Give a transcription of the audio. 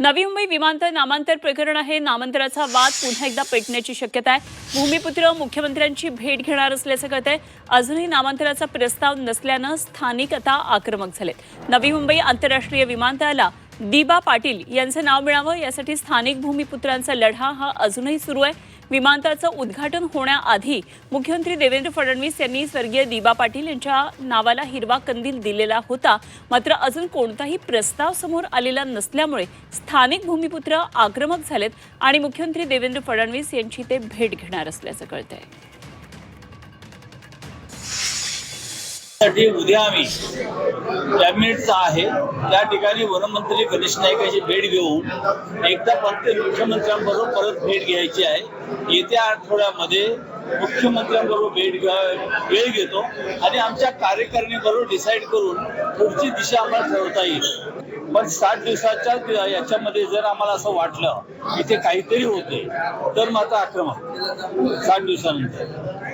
नवी मुंबई विमानतळ नामांतर प्रकरण आहे. नामांतराचा वाद पुन्हा एकदा पेटण्याची शक्यता आहे. भूमिपुत्र मुख्यमंत्र्यांची भेट घेणार असल्याचं कळतंय अजूनही नामांतराचा प्रस्ताव नसल्यानं स्थानिक आता आक्रमक झालेत. नवी मुंबई आंतरराष्ट्रीय विमानतळाला दिबा पाटील यांचं नाव मिळावं यासाठी स्थानिक भूमिपुत्रांचा लढा हा अजूनही सुरू आहे. विमानतळाचं उद्घाटन होण्याआधी मुख्यमंत्री देवेंद्र फडणवीस यांनी स्वर्गीय दिबा पाटील यांच्या नावाला हिरवा कंदील दिलेला होता. मात्र अजून कोणताही प्रस्ताव समोर आलेला नसल्यामुळे स्थानिक भूमिपुत्र आक्रमक झालेत आणि मुख्यमंत्री देवेंद्र फडणवीस यांची ते भेट घेणार असल्याचं कळतंय. साठी उद्या आम्ही कॅबिनेटचा आहे. त्या ठिकाणी वनमंत्री गणेश नाईक यांची भेट घेऊन एकदा फक्त मुख्यमंत्र्यांबरोबर परत भेट घ्यायची आहे. येत्या आठवड्यामध्ये मुख्यमंत्र्यांबरोबर भेट वेळ घेतो आणि आमच्या कार्यकारिणीबरोबर डिसाईड करून पुढची दिशा आम्हाला ठरवता येईल. पण साठ दिवसाच्या याच्यामध्ये जर आम्हाला असं वाटलं की ते काहीतरी होते तर मात्र आक्रमक. साठ दिवसानंतर.